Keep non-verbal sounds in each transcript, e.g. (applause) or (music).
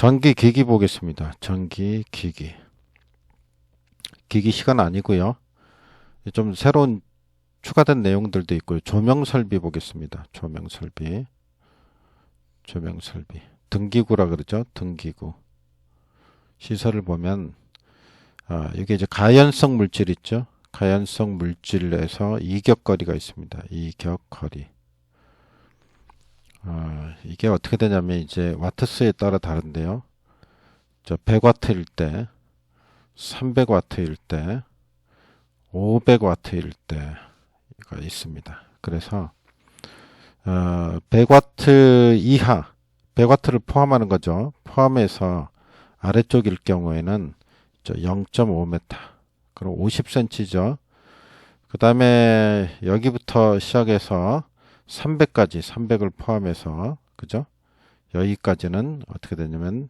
전기 기기 보겠습니다. 전기 기기. 기기 시간 아니고요. 좀 새로운 추가된 내용들도 있고요. 조명 설비 보겠습니다. 조명 설비. 조명 설비. 등기구라 그러죠. 등기구. 시설을 보면 아, 이게 이제 가연성 물질 있죠. 가연성 물질에서 이격거리가 있습니다. 이격거리. 아, 이게 어떻게 되냐면 이제 와트수에 따라 다른데요. 저 100와트일 때, 300와트일 때, 500와트일 때가 있습니다. 그래서 어, 100와트 이하, 100와트를 포함하는 거죠. 포함해서 아래쪽일 경우에는 0.5m, 그럼 50cm죠. 그 다음에 여기부터 시작해서 300까지, 300을 포함해서, 그죠? 여기까지는 어떻게 되냐면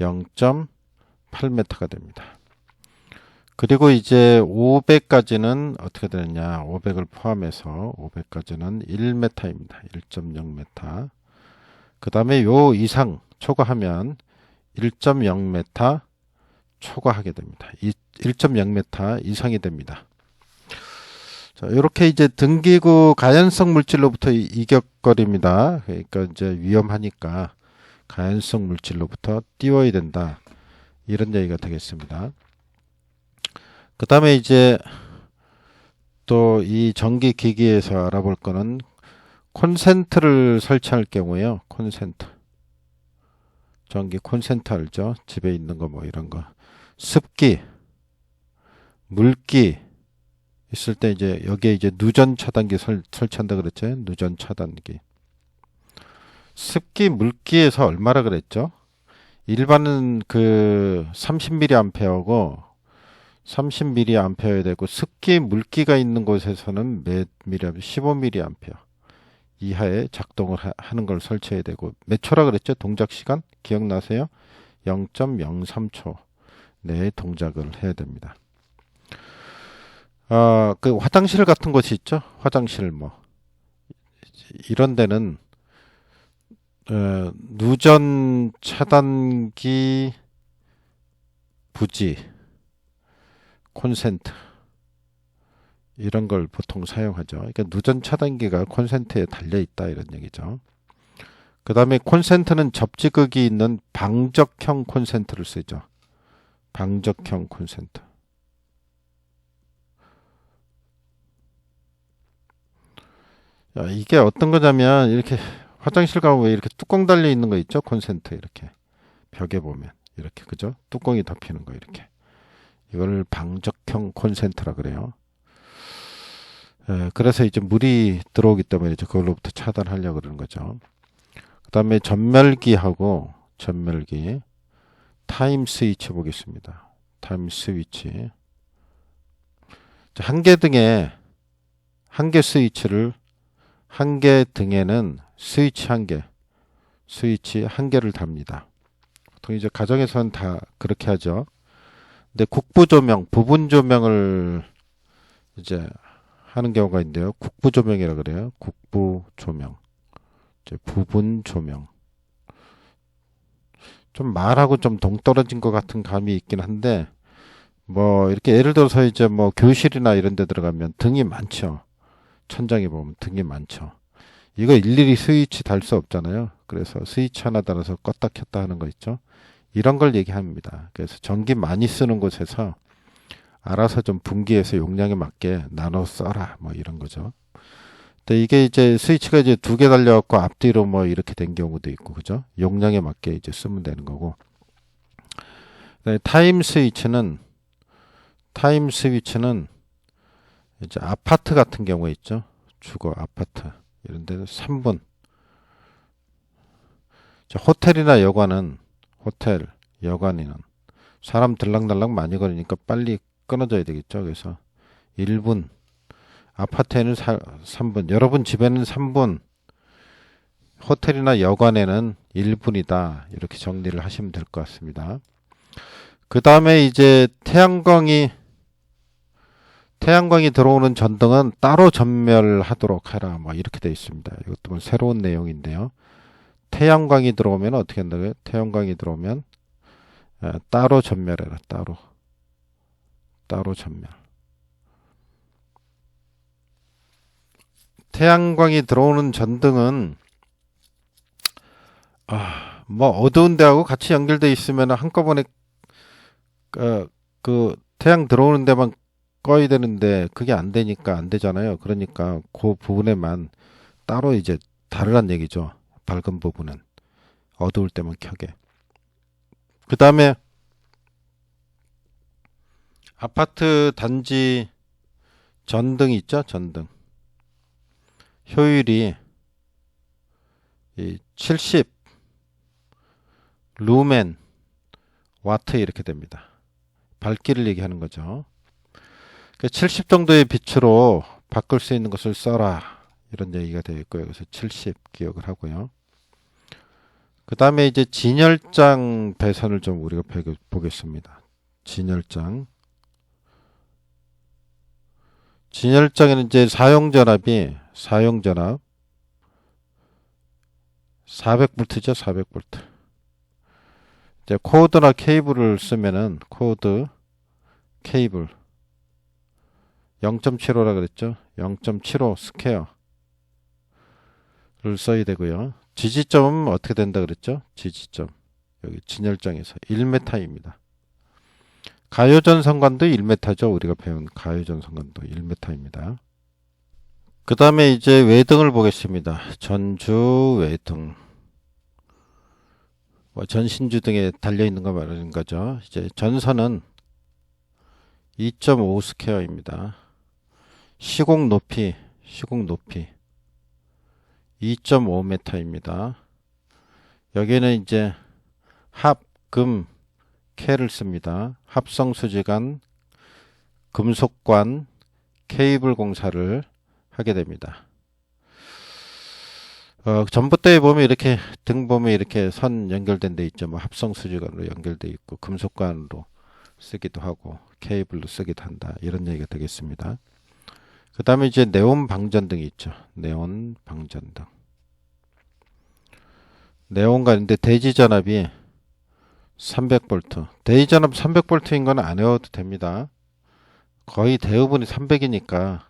0.8m가 됩니다. 그리고 이제 500까지는 어떻게 되느냐? 500을 포함해서 500까지는 1m입니다. 1.0m. 그 다음에 요 이상 초과하면 1.0m 초과하게 됩니다. 1.0m 이상이 됩니다. 자, 이렇게 이제 등기구 가연성 물질로부터 이격거립니다. 그러니까 이제 위험하니까 가연성 물질로부터 띄워야 된다. 이런 얘기가 되겠습니다. 그 다음에 이제 또 이 전기 기기에서 알아볼 거는 콘센트를 설치할 경우에요. 콘센트. 전기 콘센트 알죠? 집에 있는 거 뭐 이런 거. 습기, 물기 있을 때 이제 여기에 이제 누전 차단기 설, 설치한다 그랬죠? 누전 차단기. 습기, 물기에서 얼마라 그랬죠? 일반은 그 30mA하고 30mA여야 되고 습기, 물기가 있는 곳에서는 몇 mA? 15mA 이하의 작동을 하, 하는 걸 설치해야 되고 몇 초라 그랬죠? 동작 시간 기억나세요? 0.03초 내에 동작을 해야 됩니다. 아, 그 화장실 같은 곳이 있죠? 화장실 뭐 이런 데는 어, 누전 차단기 부지 콘센트 이런 걸 보통 사용하죠. 그러니까 누전 차단기가 콘센트에 달려 있다 이런 얘기죠. 그 다음에 콘센트는 접지극이 있는 방적형 콘센트를 쓰죠. 방적형 콘센트. 야, 이게 어떤 거냐면 이렇게 화장실 가면 왜 이렇게 뚜껑 달려 있는 거 있죠? 콘센트 이렇게 벽에 보면 이렇게 그죠? 뚜껑이 덮이는 거 이렇게 이걸 방적형 콘센트라 그래요. 에, 그래서 이제 물이 들어오기 때문에 이제 그걸로부터 차단하려고 그러는 거죠. 그 다음에 전멸기하고 전멸기 타임 스위치 보겠습니다. 타임 스위치 한개 등에 한 개 스위치를 한 개 등에는 스위치 한 개, 스위치 한 개를 답니다. 보통 이제 가정에서는 다 그렇게 하죠. 근데 국부 조명, 부분 조명을 이제 하는 경우가 있는데요. 국부 조명이라 그래요. 국부 조명. 이제 부분 조명. 좀 말하고 좀 동떨어진 것 같은 감이 있긴 한데 뭐 이렇게 예를 들어서 이제 뭐 교실이나 이런 데 들어가면 등이 많죠. 천장에 보면 등이 많죠. 이거 일일이 스위치 달 수 없잖아요. 그래서 스위치 하나 달아서 껐다 켰다 하는 거 있죠. 이런 걸 얘기합니다. 그래서 전기 많이 쓰는 곳에서 알아서 좀 분기해서 용량에 맞게 나눠 써라. 뭐 이런 거죠. 근데 이게 이제 스위치가 이제 두 개 달려갖고 앞뒤로 뭐 이렇게 된 경우도 있고, 그죠? 용량에 맞게 이제 쓰면 되는 거고. 타임 스위치는, 타임 스위치는 이제 아파트 같은 경우에 있죠. 주거 아파트. 이런 데는 3분. 호텔이나 여관은, 호텔, 여관이는 사람 들락날락 많이 걸으니까 빨리 끊어져야 되겠죠. 그래서 1분, 아파트에는 3분, 여러분 집에는 3분, 호텔이나 여관에는 1분이다. 이렇게 정리를 하시면 될 것 같습니다. 그 다음에 이제 태양광이 태양광이 들어오는 전등은 따로 전멸하도록 해라. 뭐 이렇게 되어 있습니다. 이것도 뭐 새로운 내용인데요. 태양광이 들어오면 어떻게 한다고요? 태양광이 들어오면 에, 따로 전멸해라. 따로. 따로 전멸. 태양광이 들어오는 전등은 아, 뭐 어두운 데하고 같이 연결돼 있으면 한꺼번에 어, 그 태양 들어오는 데만 꺼야 되는데 그게 안 되니까 안 되잖아요. 그러니까 그 부분에만 따로 이제 다르란 얘기죠. 밝은 부분은 어두울 때만 켜게. 그 다음에 아파트 단지 전등 있죠? 전등. 효율이 이 70 루멘 와트 이렇게 됩니다. 밝기를 얘기하는 거죠. 70 정도의 빛으로 바꿀 수 있는 것을 써라. 이런 얘기가 되어 있고요. 그래서 70 기억을 하고요. 그 다음에 이제 진열장 배선을 좀 우리가 보겠습니다. 진열장. 진열장에는 이제 사용전압이 사용전압 400V죠, 400V. 이제 코드나 케이블을 쓰면은 코드 케이블 0.75라 그랬죠. 0.75 스퀘어를 써야 되고요. 지지점은 어떻게 된다 그랬죠? 지지점 여기 진열장에서 1m입니다. 가요전 선관도 1m죠. 우리가 배운 가요전 선관도 1m입니다. 그 다음에 이제 외등을 보겠습니다. 전주 외등. 뭐 전신주 등에 달려 있는 거 말하는 거죠. 이제 전선은 2.5 스퀘어입니다. 시공 높이, 시공 높이 2.5m입니다. 여기는 이제 합, 금, 캐를 씁니다. 합성 수지관, 금속관, 케이블 공사를 하게 됩니다. 어, 전봇대에 보면 이렇게 등 보면 이렇게 선 연결된 데 있죠. 뭐 합성 수지관으로 연결돼 있고 금속관으로 쓰기도 하고 케이블로 쓰기도 한다. 이런 얘기가 되겠습니다. 그 다음에 이제 네온 방전등이 있죠. 네온 방전등. 네온과 있는데 대지 전압이 300V. 대지 전압 300V인 건 안 외워도 됩니다. 거의 대부분이 300이니까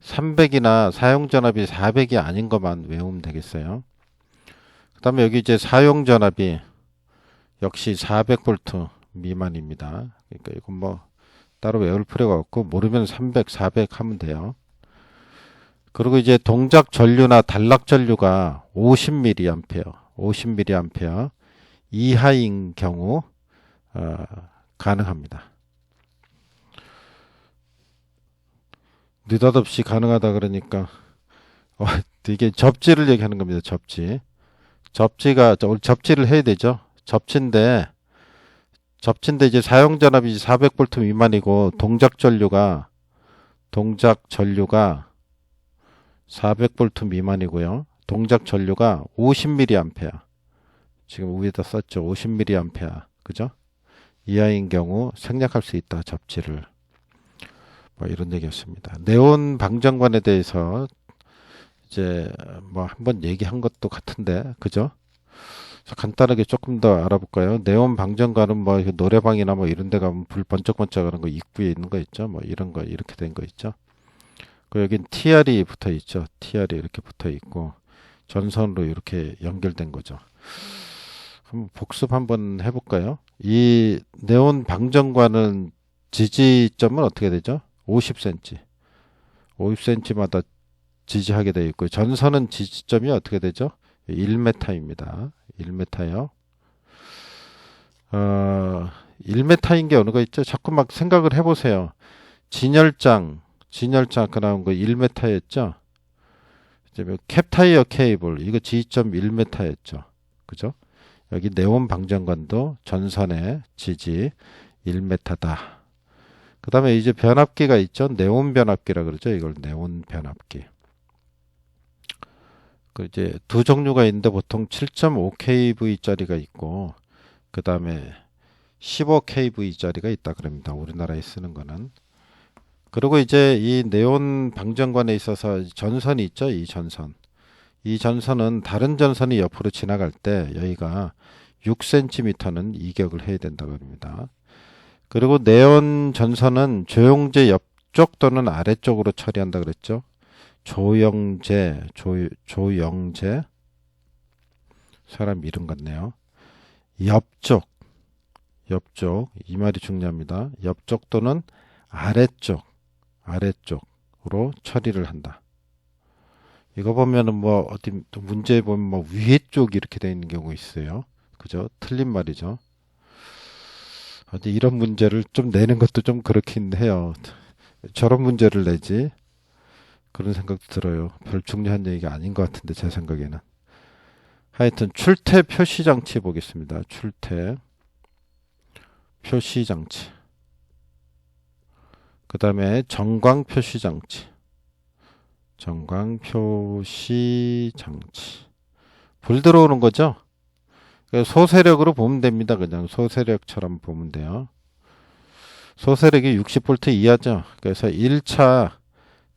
300이나 사용 전압이 400이 아닌 것만 외우면 되겠어요. 그 다음에 여기 이제 사용 전압이 역시 400V 미만입니다. 그러니까 이건 뭐 따로 외울 필요가 없고 모르면 300, 400 하면 돼요. 그리고 이제 동작 전류나 단락 전류가 50mA, 50mA 이하인 경우 어, 가능합니다. 느닷없이 가능하다 그러니까 어, (laughs) 이게 접지를 얘기하는 겁니다. 접지. 접지가 접지를 해야 되죠. 접지인데 접친데 이제 사용 전압이 400V 미만이고 동작 전류가 동작 전류가 400V 미만이고요. 동작 전류가 50mA. 지금 위에다 썼죠. 50mA. 그죠? 이하인 경우 생략할 수 있다. 접지를. 뭐 이런 얘기였습니다. 네온 방전관에 대해서 이제 뭐 한번 얘기한 것도 같은데 그죠? 간단하게 조금 더 알아볼까요? 네온 방전관은 뭐 노래방이나 뭐 이런 데 가면 불 번쩍번쩍하는 거 입구에 있는 거 있죠? 뭐 이런 거 이렇게 된 거 있죠? 그 여긴 TR이 붙어 있죠? TR이 이렇게 붙어 있고 전선으로 이렇게 연결된 거죠. 한번 복습 한번 해볼까요? 이 네온 방전관은 지지점은 어떻게 되죠? 50cm. 50cm마다 지지하게 되어 있고 전선은 지지점이 어떻게 되죠? 1m입니다. 1m요. 어, 1m인 게 어느 거 있죠? 자꾸 막 생각을 해보세요. 진열장, 진열장 아까 나온 거 1m였죠? 이제 뭐 캡타이어 케이블, 이거 지점 1m였죠. 그죠? 여기 네온 방전관도 전선의 지지 1m다. 그 다음에 이제 변압기가 있죠. 네온 변압기라 그러죠. 이걸 네온 변압기. 그 이제 두 종류가 있는데 보통 7.5kV짜리가 있고 그 다음에 15kV짜리가 있다 그럽니다. 우리나라에 쓰는 거는. 그리고 이제 이 네온 방전관에 있어서 전선이 있죠. 이 전선. 이 전선은 다른 전선이 옆으로 지나갈 때 여기가 6cm는 이격을 해야 된다고 합니다. 그리고 네온 전선은 조영제 옆쪽 또는 아래쪽으로 처리한다 그랬죠. 조영재, 조, 조영재 사람 이름 같네요. 옆쪽, 옆쪽 이 말이 중요합니다. 옆쪽 또는 아래쪽, 아래쪽으로 처리를 한다. 이거 보면은 뭐 어디 또 문제에 보면 뭐 위에 쪽 이렇게 되어 있는 경우 있어요. 그죠? 틀린 말이죠. 어디 이런 문제를 좀 내는 것도 좀 그렇긴 해요. 저런 문제를 내지 그런 생각도 들어요. 별 중요한 얘기가 아닌 것 같은데 제 생각에는. 하여튼 출퇴 표시 장치 보겠습니다. 출퇴 표시 장치. 그 다음에 정광 표시 장치. 정광 표시 장치. 불 들어오는 거죠? 소세력으로 보면 됩니다. 그냥 소세력처럼 보면 돼요. 소세력이 60V 이하죠. 그래서 1차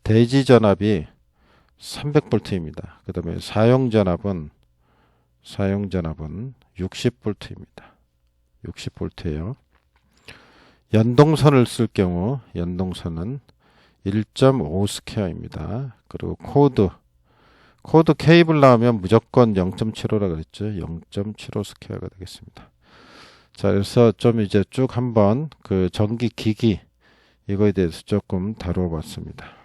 대지 전압이 300V입니다. 그 다음에 사용 전압은 사용 전압은 60V입니다. 60V예요. 연동선을 쓸 경우 연동선은 1.5 스퀘어입니다. 그리고 코드 코드 케이블 나오면 무조건 0.75라 그랬죠. 0.75 스퀘어가 되겠습니다. 자, 그래서 좀 이제 쭉 한번 그 전기 기기 이거에 대해서 조금 다루어 봤습니다.